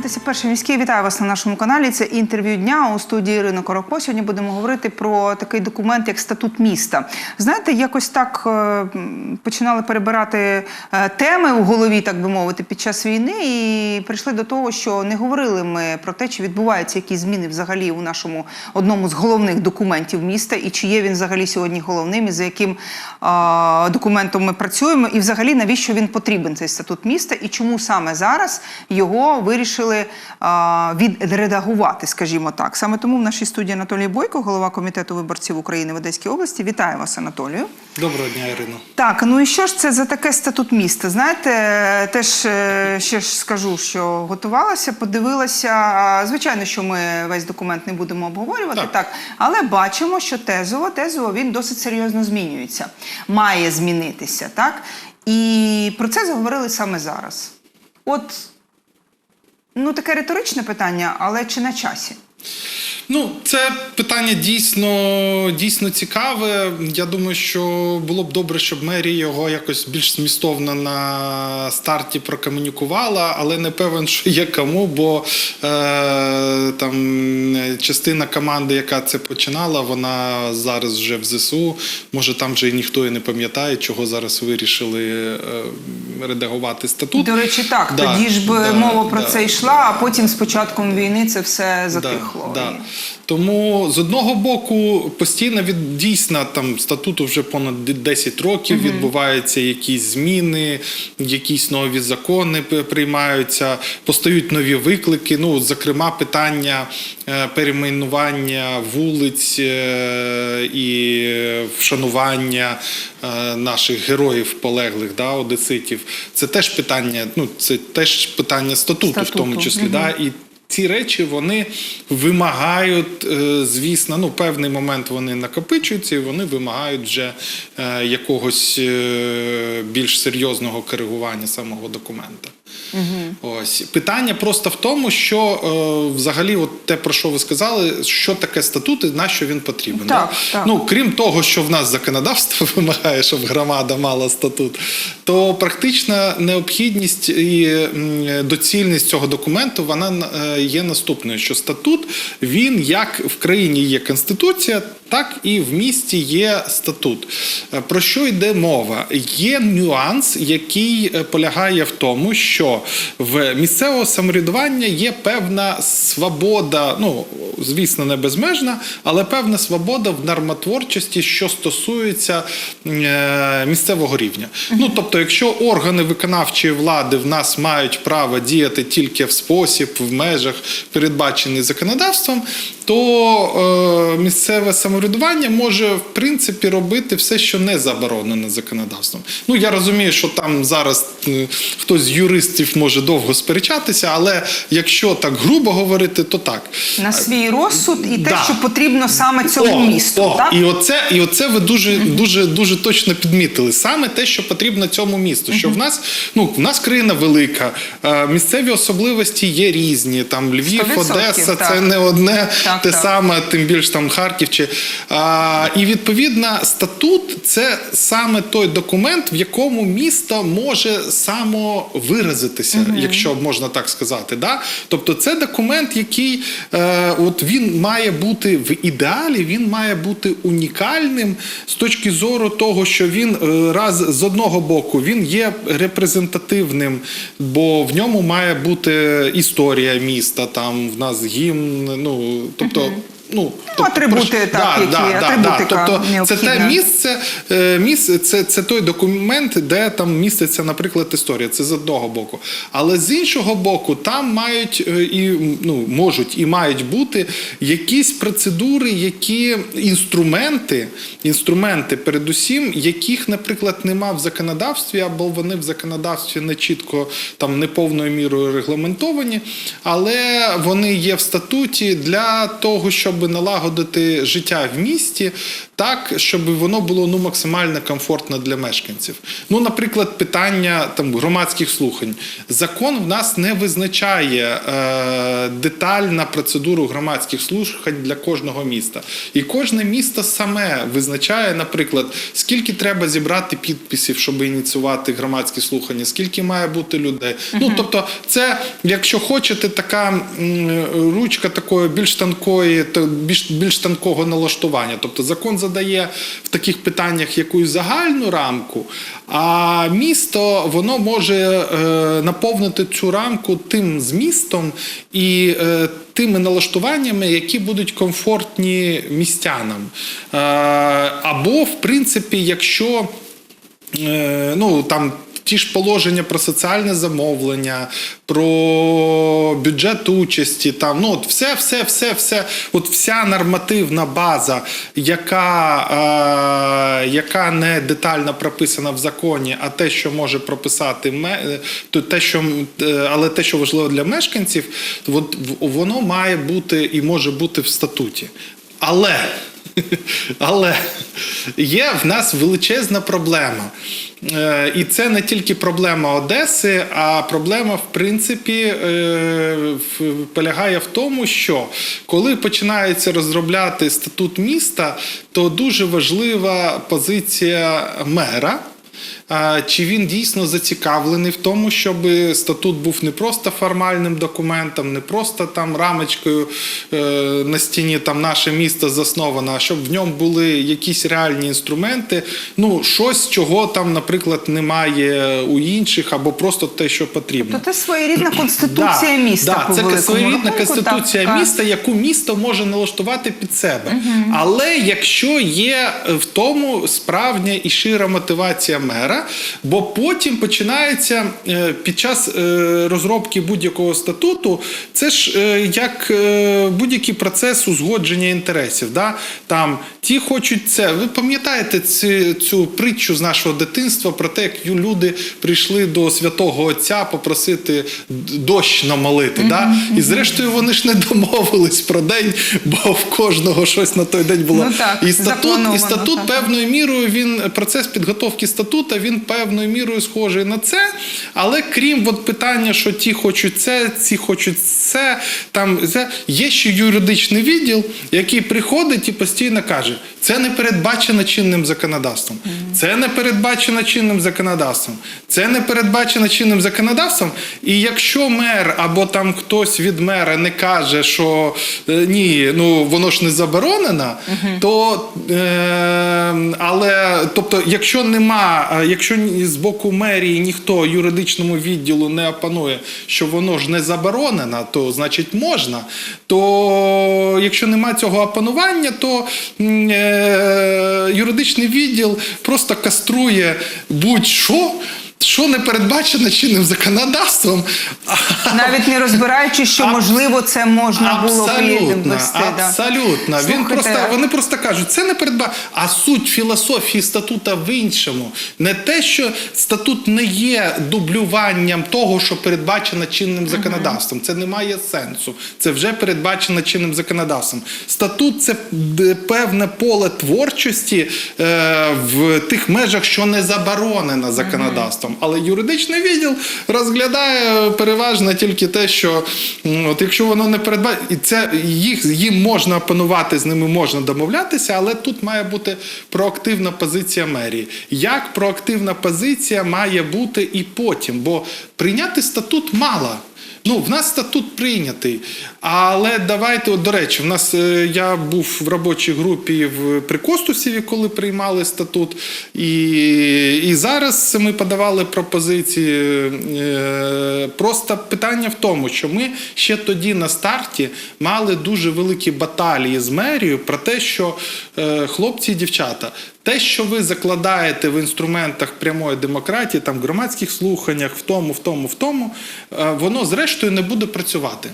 дивитеся перший міський. Вітаю вас на нашому каналі. Це інтерв'ю дня у студії Ірина Коробко. Сьогодні будемо говорити про такий документ, як статут міста. Знаєте, якось так е, починали перебирати е, теми у голові, так би мовити, під час війни, і прийшли до того, що не говорили ми про те, чи відбуваються якісь зміни взагалі у нашому одному з головних документів міста, і чи є він взагалі сьогодні головним, і за яким документом ми працюємо, і взагалі навіщо він потрібен цей статут міста, і чому саме зараз його вирішили а, відредагувати, скажімо так. Саме тому в нашій студії Анатолій Бойко, голова комітету виборців України в Одеській області. Вітаю вас, Анатолію. Доброго дня, Ірино. Так, ну і що ж це за таке статут міста? Знаєте, теж е, ще ж скажу, що готувалася, подивилася. Звичайно, що ми весь документ не будемо обговорювати, так, Так. але бачимо, що тезово, тезово він досить серйозно змінюється, має змінитися, так? І про це заговорили саме зараз. От, ну таке риторичне питання, але чи на часі? Ну, це питання дійсно, дійсно цікаве. Я думаю, що було б добре, щоб мерія його якось більш змістовно на старті прокомунікувала, але не певен, що є кому, бо е, там частина команди, яка це починала, вона зараз вже в ЗСУ. Може, там вже ніхто і не пам'ятає, чого зараз вирішили е, редагувати статут. До речі, так. Да, тоді ж би да, мова про да. це йшла, а потім з початком війни це все затихло. Да, да. Тому з одного боку постійно від дійсно там статуту вже понад 10 років відбуваються якісь зміни, якісь нові закони приймаються, постають нові виклики. Ну, зокрема, питання перейменування вулиць е, і вшанування е, наших героїв полеглих, да, одеситів. Це теж питання. Ну це теж питання статуту, в тому числі. мгм. Да, і ці речі вони вимагають, е, звісно, ну певний момент вони накопичуються, і вони вимагають вже е, якогось е, більш серйозного коригування самого документа. Ось питання просто в тому, що е, взагалі, от те про що ви сказали, що таке статут і на що він потрібен. Так, да? так. Ну крім того, що в нас законодавство вимагає, щоб громада мала статут, то практична необхідність і доцільність цього документу вона е, є наступною: що статут він як в країні є конституція, так і в місті є статут. Е, Про що йде мова? Є нюанс, який е, полягає в тому, що в місцевого самоврядування є певна свобода, ну звісно, не безмежна, але певна свобода в нормотворчості, що стосується е, місцевого рівня. Ну тобто, якщо органи виконавчої влади в нас мають право діяти тільки в спосіб, в межах, передбачений законодавством, то е, місцеве самоврядування може в принципі робити все, що не заборонено законодавством. Ну я розумію, що там зараз е, хтось з юристів може довго сперечатися, але якщо так грубо говорити, то так. На свій розсуд і те, Да. що потрібно саме цьому місту. О, так? І оце, і оце ви дуже, дуже, дуже точно підмітили. Саме те, що потрібно цьому місту. Що в нас, ну, в нас країна велика, е, місцеві особливості є різні. Там Львів, Одеса, так. це не одне Так, те так. саме, тим більш там Харків. Чи, а, і відповідно, статут це саме той документ, в якому місто може самовиразитися, якщо можна так сказати. Да? Тобто, це документ, який е, от він має бути в ідеалі, він має бути унікальним з точки зору того, що він е, раз з одного боку він є репрезентативним, бо в ньому має бути історія міста. Там в нас гімн. Ну тобто. punto. Ну, атрибути, про- так, які- атрибутика Тобто, це те місце, е, місце це, це той документ, де там міститься, наприклад, історія. Це з одного боку. Але з іншого боку, там мають е, і ну, можуть і мають бути якісь процедури, які інструменти, інструменти, передусім, яких, наприклад, нема в законодавстві, або вони в законодавстві не чітко там не повною мірою регламентовані, але вони є в статуті для того, щоб щоб налагодити життя в місті так, щоб воно було ну максимально комфортно для мешканців. Ну, наприклад, питання там громадських слухань. Закон в нас не визначає е, детальну процедуру громадських слухань для кожного міста. І кожне місто саме визначає, наприклад, скільки треба зібрати підписів, щоб ініціювати громадські слухання, скільки має бути людей. Ну тобто, це, якщо хочете, така м, ручка такої більш тонкої, то більш більш тонкого налаштування. Тобто закон задає в таких питаннях якусь загальну рамку, а місто воно може е, наповнити цю рамку тим змістом і е, тими налаштуваннями, які будуть комфортні містянам. Е, або, в принципі, якщо ну там. Ті ж положення про соціальне замовлення, про бюджет участі, там ну от все, все, все, все, от вся нормативна база, яка, е, яка не детально прописана в законі, а те, що може прописати то те, що е, але те, що важливо для мешканців, от воно має бути і може бути в статуті. Але але є в нас величезна проблема. Е, І це не тільки проблема Одеси, а проблема, в принципі, е, полягає в тому, що коли починається розробляти статут міста, то дуже важлива позиція мера. Чи він дійсно зацікавлений в тому, щоб статут був не просто формальним документом, не просто там рамочкою е, на стіні там наше місто засновано, а щоб в ньому були якісь реальні інструменти, ну щось, чого там, наприклад, немає у інших, або просто те, що потрібно. То це своєрідна конституція міста. Да, по це своєрідна конституція так, міста, яку місто може налаштувати під себе. Але якщо є в тому справжня і шира мотивація мера, бо потім починається е, під час е, розробки будь-якого статуту, це ж е, як будь-який процес узгодження інтересів. Да? Там ті хочуть це. Ви пам'ятаєте цю, цю притчу з нашого дитинства про те, як люди прийшли до святого Отця попросити дощ намолити. Да? І зрештою вони ж не домовились про день, бо в кожного щось на той день було. Ну так, і статут, і статут так. певною мірою він процес підготовки статута він певною мірою схожий на це. Але крім от питання, що ті хочуть це, ці хочуть це, там це, є ще юридичний відділ, який приходить і постійно каже: це не передбачено чинним законодавством, це не передбачено чинним законодавством, це не передбачено чинним законодавством. І якщо мер або там хтось від мера не каже, що е, ні, ну воно ж не заборонено, то е, але тобто, якщо нема, е, якщо з боку мерії ніхто юридичному відділу не опанує, що воно ж не заборонено, то значить можна. То якщо нема цього опанування, то е, юридичний відділ просто каструє будь-що. Що не передбачено чинним законодавством, Навіть не розбираючи, що Аб- можливо це можна було б Абсолютно, да. Він Слухайте, просто, вони просто кажуть, це не передбачено. А суть філософії статута в іншому. Не те, що статут не є дублюванням того, що передбачено чинним законодавством. Це не має сенсу. Це вже передбачено чинним законодавством. Статут це певне поле творчості е, в тих межах, що не заборонено законодавством. Але юридичний відділ розглядає переважно тільки те, що от якщо воно не передбачено, і це їх їм можна опанувати, з ними можна домовлятися, але тут має бути проактивна позиція мерії. Як проактивна позиція має бути і потім? Бо прийняти статут мало. Ну, в нас статут прийнятий. Але давайте, от, до речі, в нас е, я був в робочій групі в Прикостусіві, коли приймали статут. І, і зараз ми подавали пропозиції. Е, Просто питання в тому, що ми ще тоді на старті мали дуже великі баталії з мерією про те, що е, хлопці і дівчата. Те, що ви закладаєте в інструментах прямої демократії, там громадських слуханнях, в тому, в тому, в тому, е, воно зрештою не буде працювати.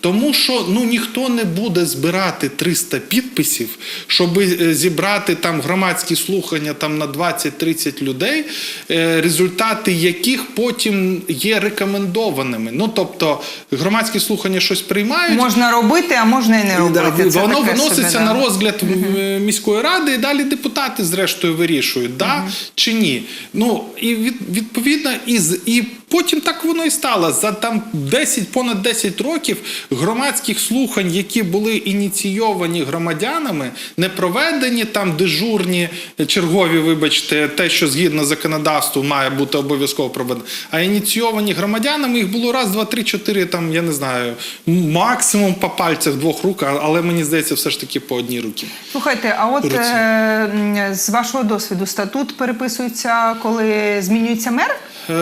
Тому що ну ніхто не буде збирати 300 підписів, щоб е, зібрати там громадські слухання там на 20-30 людей, е, результати яких потім є рекомендованими. Ну тобто громадські слухання щось приймають. Можна робити, а можна і не робити. Це Воно виноситься собі, на розгляд е, міської ради, і далі депутати зрештою вирішують, да чи ні. Ну і від, відповідно, і, і потім так воно і стало. За там 10, понад 10 років громадських слухань, які були ініційовані громадянами, не проведені там дежурні чергові, вибачте, те, що згідно законодавству має бути обов'язково проведено, а ініційовані громадянами їх було раз, два, три, чотири, там я не знаю, максимум по пальцях двох рук, але мені здається, все ж таки по одній руці. Слухайте, а от е, з вашого досвіду статут переписується, коли змінюється мер?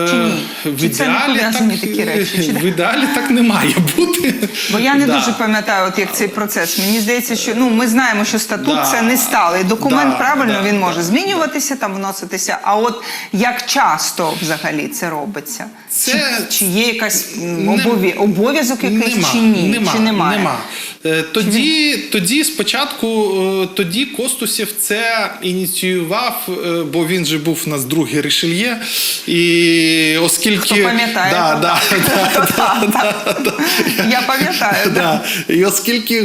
Чи ні? Е, В Чи це не пов'язані так, такі речі? Чи в ідеалі так не має бути. Бо я не Да. дуже пам'ятаю, от як цей процес. Мені здається, що ну ми знаємо, що статут Да. це не сталий документ. Да, правильно да, він може змінюватися, там вноситися. А от як часто взагалі це робиться? Це- Чи, чи є якась Не- обов'язок якийсь Нема, чи ні? Нема, чи немає? Нема. Е, Тоді, тоді спочатку, е, тоді Костусів це ініціював, е, бо він же був у нас другий Ришельє. І оскільки. Хто пам'ятає, Да, то да, да, да, да. Я пам'ятаю. да. І оскільки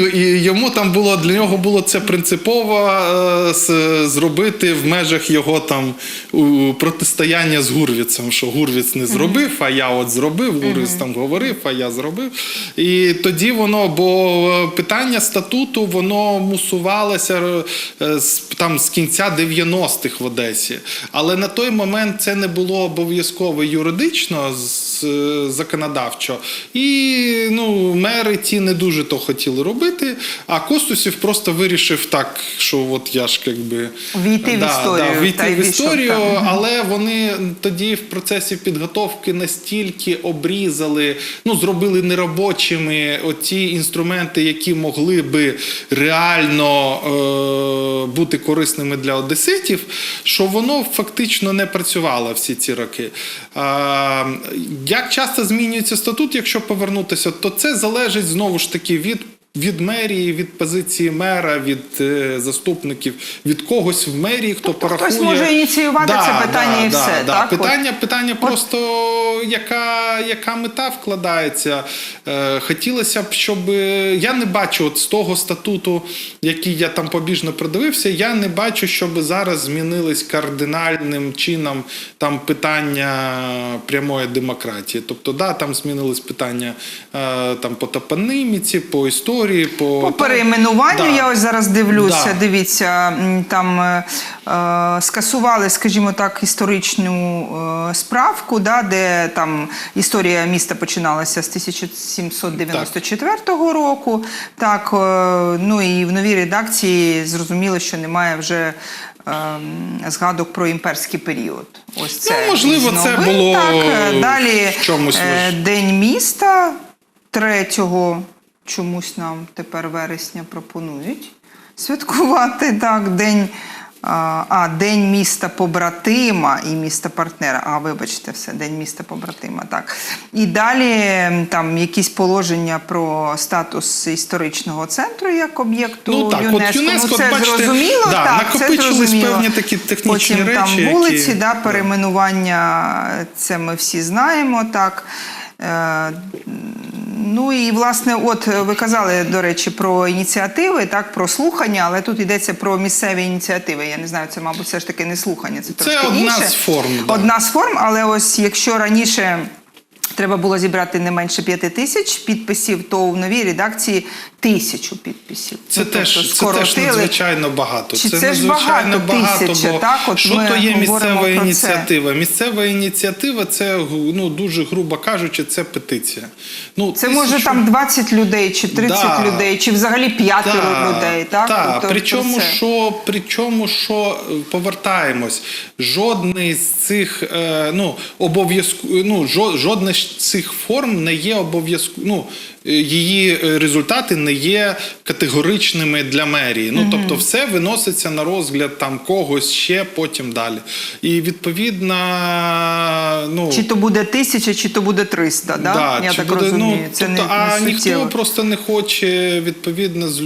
йому там було для нього було це принципово е, зробити в межах його там протистояння з Гурвіцем, що Гурвіц не зробив, а я от зробив, Гурвіц там говорив, а я зробив. І тоді воно, бо питання статуту воно мусувалося е, там з кінця 90-х в Одесі. Але на той момент це не було обов'язково юридично з е, законодавчо. І ну, мери ті не дуже то хотіли робити. А Костусів просто вирішив так, що от я ж якби Війти в історію, Да, війти та в історію, але вони тоді в процесі підготовки настільки обрізали, ну зробили неробочими оці інструменти, які могли би реально е, бути корисними для одеситів, що воно фактично не працювало всі ці роки. А, як часто змінюється статут, якщо повернутися, то це залежить знову ж таки від. Від мерії, від позиції мера, від е, заступників, від когось в мерії, хто Тобто порахує. хтось може ініціювати це питання і все, так? От. Питання, питання просто яка, яка мета вкладається. Е, хотілося б, щоб е, я не бачу от з того статуту, який я там побіжно продивився, я не бачу, щоб зараз змінились кардинальним чином там питання прямої демократії. Тобто, да, там змінились питання е, там по топониміці, по історії, по, По перейменуванню Да. я ось зараз дивлюся. Да. Дивіться, там е, е, скасували, скажімо так, історичну е, справку, да, де там історія міста починалася з 1794 року. Так, е, ну і в новій редакції зрозуміло, що немає вже. ем, Згадок про імперський період. Ось це Ну, можливо, це було так. е, Далі в чомусь е, День міста третього чомусь нам тепер вересня пропонують святкувати так, день. А, а, День міста побратима і міста партнера. А, вибачте, все, День міста побратима. Так. І далі там якісь положення про статус історичного центру як об'єкту Ну, так, от ЮНЕСКо. ЮНЕСКо, ну, це бачите, зрозуміло, да, так, це зрозуміло. певні такі технічні Потім речі, там вулиці, які- да. перейменування, це ми всі знаємо. так. Е, Ну і власне, от е, ви казали, до речі, про ініціативи, так, про слухання, але тут йдеться про місцеві ініціативи. Я не знаю, це, мабуть, все ж таки не слухання. Це, Це трошки одна інше. з форм, да. Одна з форм, але ось якщо раніше. Треба було зібрати не менше п'яти тисяч підписів, то в новій редакції тисячу підписів. Це Ну, теж тобто це теж надзвичайно багато. Чи це, це ж надзвичайно багато, тисяча, бо так? От що ми то є місцева про це. ініціатива? Місцева ініціатива це ну дуже грубо кажучи, це петиція. Ну Це може там 20 людей, чи 30 Да. людей, чи взагалі п'ятеро Так, людей. Так, так. Тобто Причому, що, причому, що е, повертаємось, жодний з цих е, ну, обов'язку, ну, жо- цих форм не є обов'язково. Ну, її е, результати не є категоричними для мерії. Ну тобто, все виноситься на розгляд там когось ще потім далі. І відповідно, ну Чи то буде тисяча, чи то буде 300, да? Я чи так буде, розумію. Ну, Це тобто, не, а суттєво. ніхто просто не хоче відповідно з,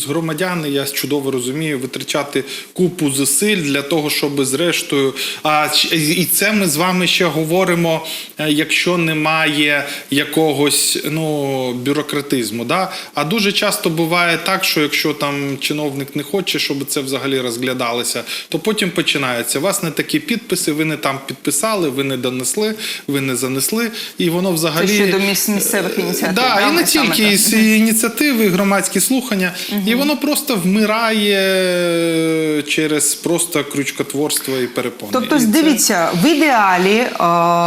з громадян, я чудово розумію, витрачати купу зусиль для того, щоб зрештою. А і це ми з вами ще говоримо, е, якщо немає якогось ну бюрократизму. Да? А дуже часто буває так, що якщо там чиновник не хоче, щоб це взагалі розглядалося, то потім починається. У вас не такі підписи, ви не там підписали, ви не донесли, ви не занесли, і воно взагалі Це щодо місцевих ініціатив. Да, і не тільки і ініціативи, громадські слухання, і воно просто вмирає через просто крючкотворство і перепони. Тобто, І це- дивіться, в ідеалі е,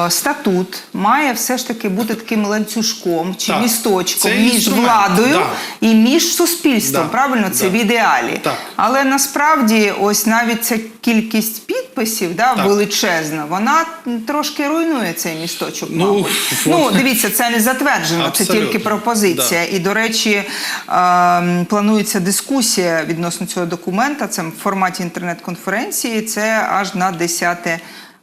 статут має все ж таки бути таким ланцюжком чи Так. Місточком Це між владою да. і між суспільством. Да. Правильно, це Да. в ідеалі. Так. Але насправді, ось навіть ця кількість підписів, да, Так. величезна, вона трошки руйнує цей місточок. Ну, мабуть. ну дивіться, це не затверджено, це тільки пропозиція. І, до речі, е, планується дискусія відносно цього документа. Це в форматі інтернет-конференції. Це аж на 10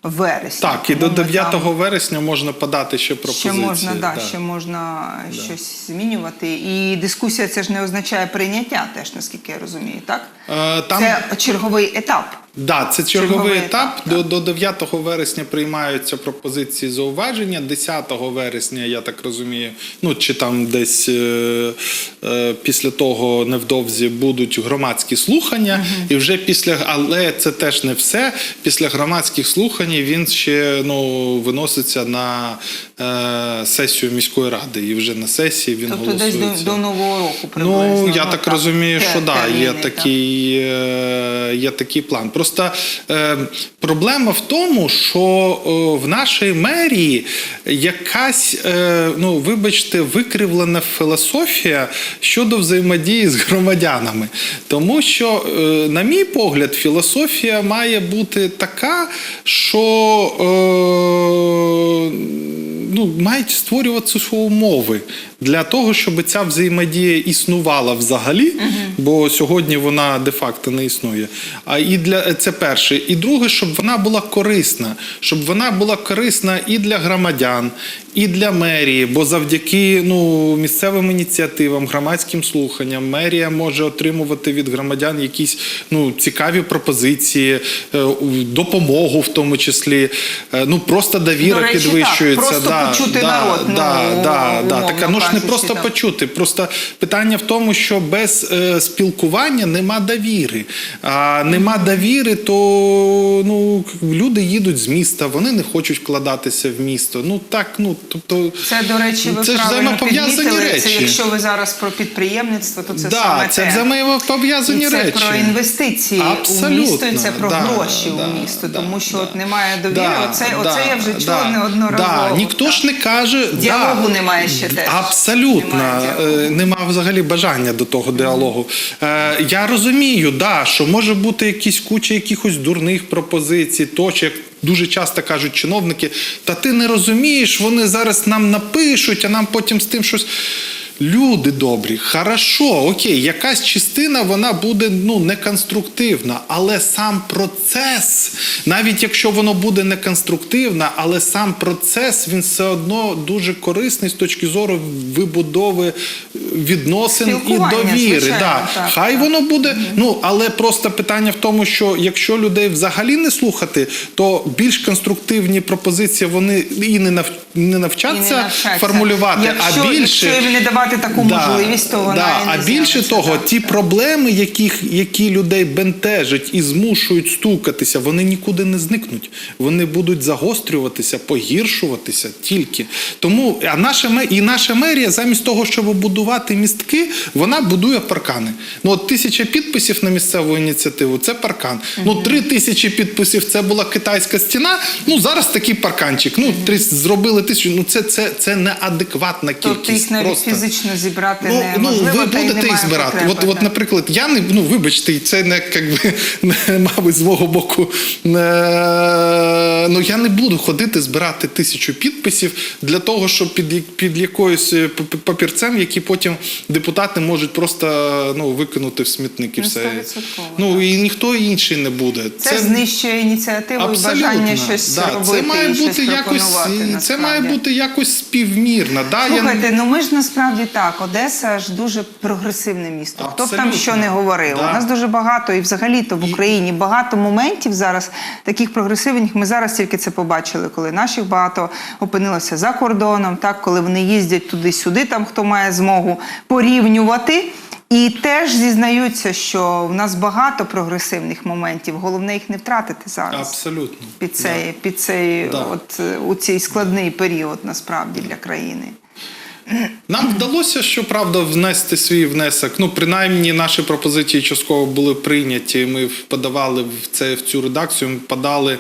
вересня. Так, і до 9 там вересня можна подати ще Ще можна, да, да. ще можна щось змінювати. І дискусія це ж не означає прийняття, теж наскільки я розумію, так? Е, Там Це черговий етап. Да, це черговий, Черговий етап. етап, До, до 9 вересня приймаються пропозиції зауваження. 10 вересня, я так розумію, ну чи там десь е, е, після того невдовзі будуть громадські слухання, і вже після, але це теж не все. Після громадських слухань він ще ну виноситься на е, сесію міської ради, і вже на сесії він Тобто десь до, до нового року приблизно. Ну, я так розумію, що да, є так. такий, е, є такий план. Просто е, проблема в тому, що е, в нашій мерії якась, е, ну вибачте, викривлена філософія щодо взаємодії з громадянами. Тому що, е, на мій погляд, філософія має бути така, що е, ну, мають створюватися умови для того, щоб ця взаємодія існувала взагалі, бо сьогодні вона де-факто не існує. А і для це перше. І друге, щоб вона була корисна, щоб вона була корисна і для громадян, і для мерії, бо завдяки ну, місцевим ініціативам, громадським слуханням, мерія може отримувати від громадян якісь ну, цікаві пропозиції, е, допомогу в тому числі. Е, Ну просто довіра До речі, так, підвищується. просто да, почути да, народ, ну, да, да, да. Така, ну ж не просто так. почути. Просто питання в тому, що без е, спілкування нема довіри. А нема довіри, то ну, люди їдуть з міста, вони не хочуть вкладатися в місто. Ну так, ну тобто. Це, до речі, ви Це ж взаємопов'язані речі. Це якщо ви зараз про підприємництво, то це да, саме це те. взаємопов'язані І це речі. про інвестиції у місто, і це про да, гроші да, у місто, да, тому що да. от немає довіри. Да, оце, да, оце я вже чула да, неодноразово. Да. Ніхто ж не каже Діалогу да, немає ще теж. Абсолютно Немає нема взагалі бажання до того діалогу. Е, Я розумію, да, що може бути якісь куча якихось дурних пропозицій, точок. Дуже часто кажуть чиновники, та ти не розумієш, вони зараз нам напишуть, а нам потім з тим щось. Люди добрі, хорошо, окей, якась частина вона буде ну неконструктивна, але сам процес, навіть якщо воно буде неконструктивна, але сам процес він все одно дуже корисний з точки зору вибудови відносин і довіри. звичайно, да. так, Хай так. воно буде. Ну але просто питання в тому, що якщо людей взагалі не слухати, то більш конструктивні пропозиції вони і не нав не навчаться, І не навчаться. формулювати, якщо, а більше якщо давати таку можливість, то вона да, і не а більше з'явиться, того, так, ті проблеми, яких, які людей бентежать і змушують стукатися, вони нікуди не зникнуть. Вони будуть загострюватися, погіршуватися тільки. Тому а наша і наша мерія, замість того, щоб будувати містки, вона будує паркани. Ну от тисяча підписів на місцеву ініціативу це паркан. Ну три тисячі підписів це була китайська стіна. Ну зараз такий парканчик. Ну три зробили тисячу. Ну це, це, це неадекватна кількість. Тобто їх навіть просто. фізично фізично зібрати Ну, ну неможливо. ви та будете їх збирати. потреби, От, от, наприклад, я не ну вибачте, це не як би не, мабуть з мого боку. Не, ну я не буду ходити збирати тисячу підписів для того, щоб під, під якоюсь е, папірцем, які потім депутати можуть просто ну викинути в смітник і Ну, все. 100%, Ну і ніхто інший не буде. Це, знищує ініціативу і бажання щось да, робити. Це має і щось бути якось, пропонувати, це має бути якось співмірно. Да? Я ну ми ж насправді так. Одеса ж дуже прогресивне місто. Хто б там що не говорив. Да. У нас дуже багато, і взагалі-то в Україні багато моментів зараз таких прогресивних. Ми зараз тільки це побачили, коли наших багато опинилося за кордоном, так коли вони їздять туди-сюди, там хто має змогу порівнювати. І теж зізнаються, що в нас багато прогресивних моментів. Головне їх не втратити зараз Абсолютно. під цей, під цей Да. от у цей складний період насправді для країни. Нам вдалося, щоправда, внести свій внесок. Ну, принаймні, наші пропозиції частково були прийняті. Ми подавали в це в цю редакцію. Ми подали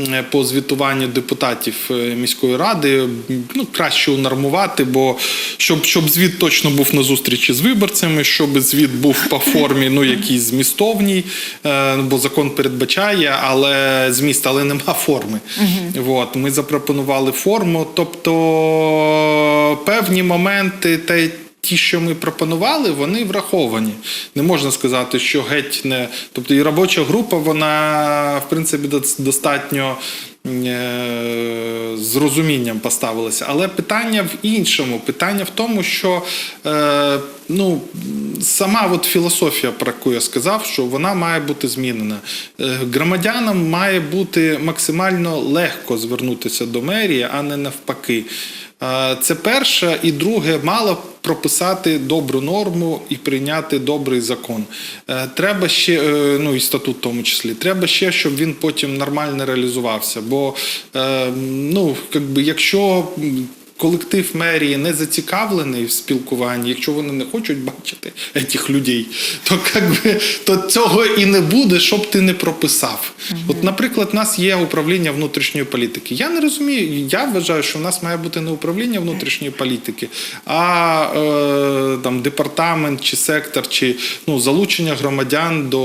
е, по звітуванню депутатів е, міської ради. Ну, краще унормувати, бо щоб, щоб звіт точно був на зустрічі з виборцями, щоб звіт був по формі, ну якійсь змістовній, е, бо закон передбачає, але зміст, але нема форми. От, ми запропонували форму. Тобто певні моменти та ті, що ми пропонували, вони враховані. Не можна сказати, що геть не. Тобто і робоча група, вона в принципі достатньо. е, З розумінням поставилася, але питання в іншому. Питання в тому, що е, ну, сама от філософія, про яку я сказав, що вона має бути змінена. Е, громадянам має бути максимально легко звернутися до мерії, а не навпаки. Е, Це перше, і друге, мало прописати добру норму і прийняти добрий закон. Е, Треба ще, е, ну і статут в тому числі, треба ще, щоб він потім нормально реалізувався. Бо ну, якби, якщо колектив мерії не зацікавлений в спілкуванні, якщо вони не хочуть бачити цих людей, то, как би, то цього і не буде, щоб ти не прописав. От, наприклад, у нас є управління внутрішньої політики. Я не розумію, я вважаю, що в нас має бути не управління внутрішньої політики, а е, там, департамент чи сектор, чи ну, залучення громадян до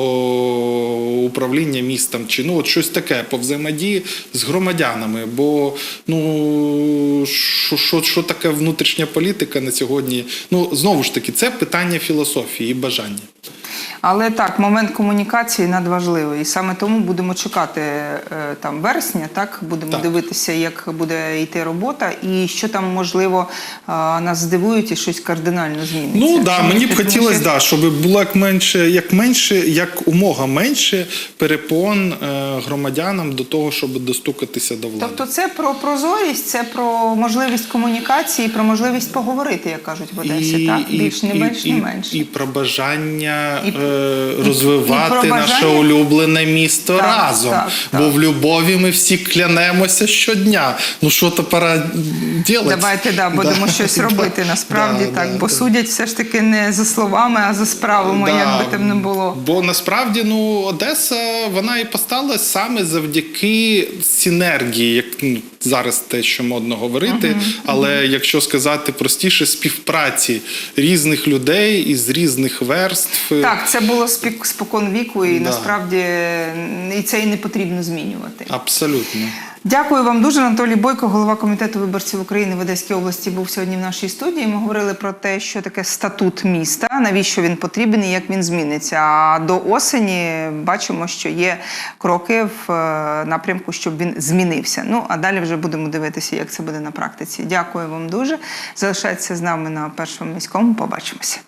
управління містом, чи ну, от щось таке по взаємодії з громадянами. Бо ну, що, що, що таке внутрішня політика на сьогодні? Ну, знову ж таки, це питання філософії і бажання. Але так, момент комунікації надважливий. І саме тому будемо чекати е, там вересня, так будемо Так. дивитися, як буде йти робота, і що там можливо е, нас здивують і щось кардинально зміниться. Ну да, мені б хотілося, да, щоб було як менше, як менше, як умога менше перепон е, громадянам до того, щоб достукатися до влади. Тобто це про прозорість, це про можливість комунікації, про можливість поговорити, як кажуть в Одесі. так більш не більш, і, не менше. І про бажання і розвивати про наше улюблене місто Так, разом. так, Бо так. в любові ми всі клянемося щодня. Ну що то пора робити? Давайте да, будемо щось робити насправді Да, так, да, бо да. судять все ж таки не за словами, а за справами, як би там не було. Бо насправді ну, Одеса вона і постала саме завдяки синергії, як ну, зараз те, що модно говорити. Але якщо сказати простіше, співпраці різних людей із різних верств. Так, це було спік- спокон віку, і Да. насправді і це і не потрібно змінювати. Абсолютно. Дякую вам дуже. Анатолій Бойко, голова комітету виборців України в Одеській області, був сьогодні в нашій студії. Ми говорили про те, що таке статут міста, навіщо він потрібен і як він зміниться. А до осені бачимо, що є кроки в е, напрямку, щоб він змінився. Ну а далі вже будемо дивитися, як це буде на практиці. Дякую вам дуже. Залишайтеся з нами на першому міському. Побачимося.